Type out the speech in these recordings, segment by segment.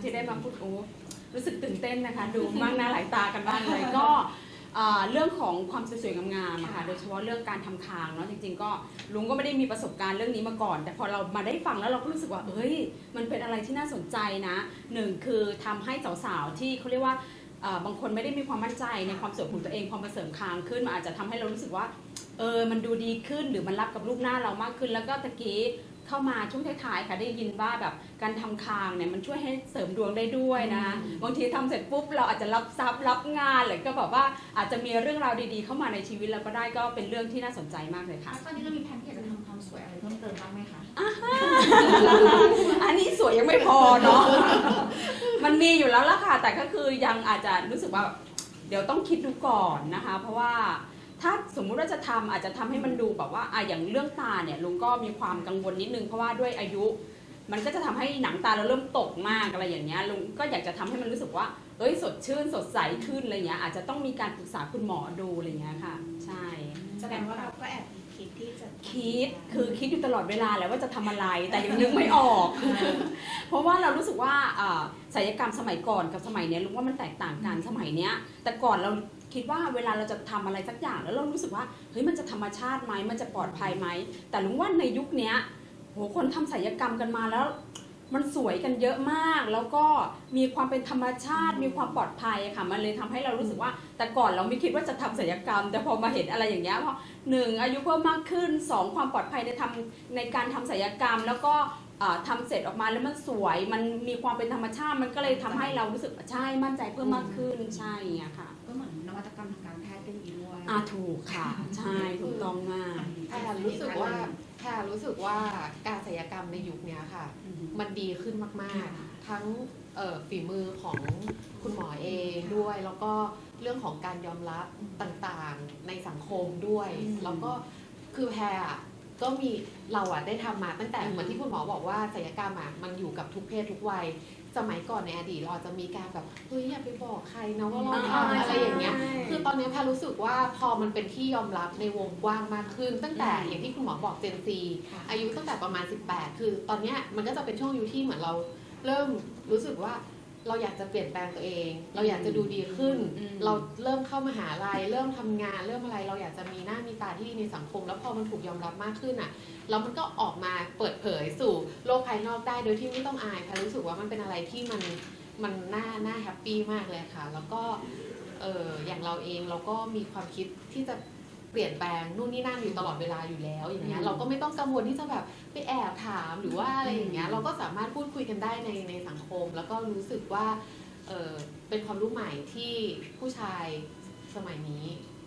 ที่ได้มาพูดโอ้รู้สึกตื่นเต้นนะคะ ดูมากหน้าหลายตากันบ้างเลยก็เอ่อเรื่องของความสวยๆงามๆอะค่ะ โดยเฉพาะเรื่องการทำคางเนาะจริงๆ ก็ลุงก็ไม่ได้มีประสบการณ์เรื่องนี้มาก่อน แต่พอเรามาได้ฟังแล้วเราก็รู้สึกว่าเอ้ย มันเป็นอะไรที่น่าสนใจนะหนึ่งคือทำให้สาวๆที่เขาเรียกว่าเอ่อบางคนไม่ได้มีความมั่นใจในความสวยของตัวเองพอมาเสริมคางขึ้นมันอาจจะทำให้เรารู้สึกว่าเออมันดูดีขึ้นหรือมันรับกับรูปหน้าเรามากขึ้น แล้วก็ตะกี้ เข้ามาช่วงท้ายๆค่ะได้ยินว่าแบบการทำคางเนี่ยมันช่วยให้เสริมดวงได้ด้วยนะบางทีทำเสร็จปุ๊บเราอาจจะรับทรัพย์รับงานหรือก็แบบว่าอาจจะมีเรื่องราวดีๆ เข้ามาในชีวิตเราก็ได้ก็เป็นเรื่องที่น่าสนใจมากเลยค่ะแล้วตอนนี้เรามีแผนที่จะทำความสวยอะไรเพิ่มเติมบ้างไหมคะอันนี้สวยยังไม่พอเนาะมันมีอยู่แล้วละค่ะแต่ก็คือยังอาจจะรู้สึกว่า เดี๋ยวต้องคิดดูก่อนนะคะ เพราะว่า ถ้าสมมุติว่าจะทำอาจจะทำให้มันดูแบบว่าอะอย่างเรื่องตาเนี่ยลุงก็มีความกังวลนิดนึงเพราะว่าด้วยอายุ มันก็จะทำให้หนังตาเราเริ่มตกมากอะไรอย่างเงี้ยลุงก็อยากจะทำให้มันรู้สึกว่า เอ้ยสดชื่นสดใสขึ้นอะไรเงี้ยอาจจะต้องมีการปรึกษาคุณหมอดูอะไรเงี้ยค่ะ ใช่แสดงว่าเราก็แอบมีคิดที่จะคิดคือคิดอยู่ตลอดเวลาแหล้วว่าจะทำอะไรแต่ยังนึกไม่ออก เพราะว่าเรารู้สึกว่าอ่าศัลยกรรมสมัยก่อนกับสมัยเนี้ยรู้ว่ามันแตกต่างกันสมัยเนี้ย แต่ก่อนเรา คิดว่าเวลาเราจะทำอะไรสักอย่างแล้วเรารู้สึกว่าเฮ้ยมันจะธรรมชาติไหมมันจะปลอดภัยไหมแต่ลุงว่าในยุคนี้โหคนทำศัลยกรรมกันมาแล้ว มันสวยกันเยอะมาก แล้วก็มีความเป็นธรรมชาติ มีความปลอดภัยค่ะมันเลยทำให้เรารู้สึกว่า แต่ก่อนเราไม่คิดว่าจะทำศัลยกรรม แต่พอมาเห็นอะไรอย่างเงี้ยพอหนึ่งอายุเพิ่มมากขึ้นสองความปลอดภัยในทำในการทำศัลยกรรม แล้วก็เอ่อทำเสร็จออกมาแล้วมันสวย มันมีความเป็นธรรมชาติ มันก็เลยทำให้เรารู้สึกใช่มั่นใจเพิ่มมากขึ้นใช่เงี้ยค่ะก็เหมือน วัตกรรมทางการแพทย์ก็ดีด้วยอ่าถูกค่ะ ใช่ถูกต้องมาก แพรรู้สึกว่าแพรรู้สึกว่าการศัลยกรรมในยุคเนี้ยค่ะ มันดีขึ้นมาก ๆ ทั้งเอ่อฝีมือของคุณหมอเองด้วย แล้วก็เรื่องของการยอมรับต่างๆในสังคมด้วย อืมแล้วก็คือแพรอะก็มีเราอะได้ทำมาตั้งแต่อืม เหมือนที่คุณหมอบอกว่าศัลยกรรมอะมันอยู่กับทุกเพศทุกวัย สมัยก่อนในอดีตเราอาจจะมีการแบบเฮ้ยอย่าไปบอกใครนะว่าเราทำอะไรอย่างเงี้ยคือ ตอนนี้แพรรู้สึกว่าพอมันเป็นที่ยอมรับในวงกว้างมากขึ้น ตั้งแต่อืมอย่างที่คุณหมอบอกเจนซีค่ะอายุตั้งแต่ประมาณ 18 คือตอนเนี้ยมันก็จะเป็นช่วงอายุที่เหมือนเราเริ่มรู้สึกว่าเราอยากจะเปลี่ยนแปลงตัวเอง เราอยากจะดูดีขึ้นอืมเราเริ่มเข้ามหาลัยเริ่มทำงาน เริ่มอะไรเราอยากจะมีหน้ามีตาที่ดีในสังคม แล้วพอมันถูกยอมรับมากขึ้นอะแล้วมันก็ออกมาเปิดเผยสู่โลกภายนอกได้โดยที่ไม่ต้องอายแพรรู้สึกว่ามันเป็นอะไรที่มันมันน่าน่าแฮปปี้มากเลยค่ะ แล้วก็ เอออย่างเราเองเราก็มีความคิดที่จะเปลี่ยนแปลงนู่นนี่นั่นอยู่ตลอดเวลาอยู่แล้วอย่างเงี้ยอืมเราก็ไม่ต้องกังวลที่จะแบบไปแอบถามหรือว่าอะไรอย่างเงี้ยอืมเราก็สามารถพูดคุยกันได้ในในสังคม แล้วก็รู้สึกว่าเออเป็นความรู้ใหม่ที่ผู้ชายสมัยนี้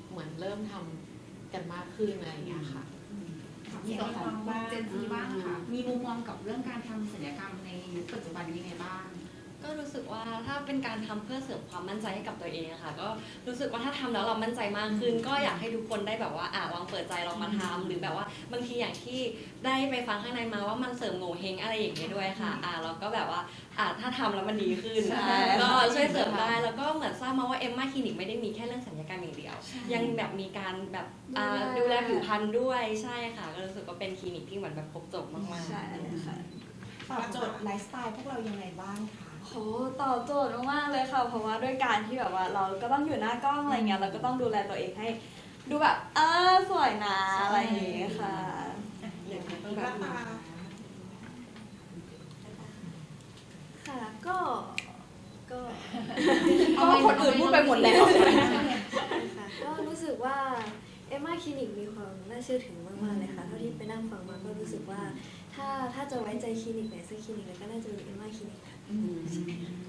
เหมือนเริ่มทำกันมากขึ้นอะไรอย่างเงี้ยค่ะถามในส่วนของเจนซีบ้างค่ะมีมุมมองกับเรื่องการทำศัลยกรรมในยุคปัจจุบันนี้ยังไงบ้าง ก็รู้สึกว่าถ้าเป็นการทำเพื่อเสริมความมั่นใจให้กับตัวเองอะค่ะ ก็รู้สึกว่าถ้าทำแล้วเรามั่นใจมากขึ้น ก็อยากให้ทุกคนได้แบบว่าอะลองเปิดใจลองมาทำหรือแบบว่าบางทีอย่างที่ได้ไปฟังข้างในมาว่ามันเสริมโงเฮงอะไรอย่างเงี้ยด้วยค่ะอะเราก็แบบว่าอะถ้าทำแล้วมันดีขึ้นใช่ก็ช่วยเสริมได้แล้วก็เหมือนทราบมาว่าเอ็มมาคลินิกไม่ได้มีแค่เรื่องสัญญกรรมอย่างเดียว ยังแบบมีการแบบอ่าดูแลผิวพรรณด้วยใช่ค่ะ ก็รู้สึกว่าเป็นคลินิกที่เหมือนแบบครบจบมากๆ ใช่ค่ะตอบโจทย์ไลฟ์สไตล์พวกเรายังไงบ้างคะ โหตอบโจทย์มากๆเลยค่ะ เพราะว่าด้วยการที่แบบว่าเราก็ต้องอยู่หน้ากล้องอะไรเงี้ยเราก็ต้องดูแลตัวเองให้ ดูแบบเออสวยนะอะไรอย่างเงี้ยค่ะอย่างนี้ก็มาค่ะก็ก็ก็คนอื่นพูดไปหมดแล้วค่ะก็รู้สึกว่าเอมมาคลินิกมีความน่าเชื่อถือมากๆเลยค่ะเท่าที่ไปนั่งฟังมาก็รู้สึกว่า ถ้าถ้าจะไว้ใจคลินิกไหนสักคลินิกไหนก็น่าจะเป็นเอมมาคลินิกค่ะ พ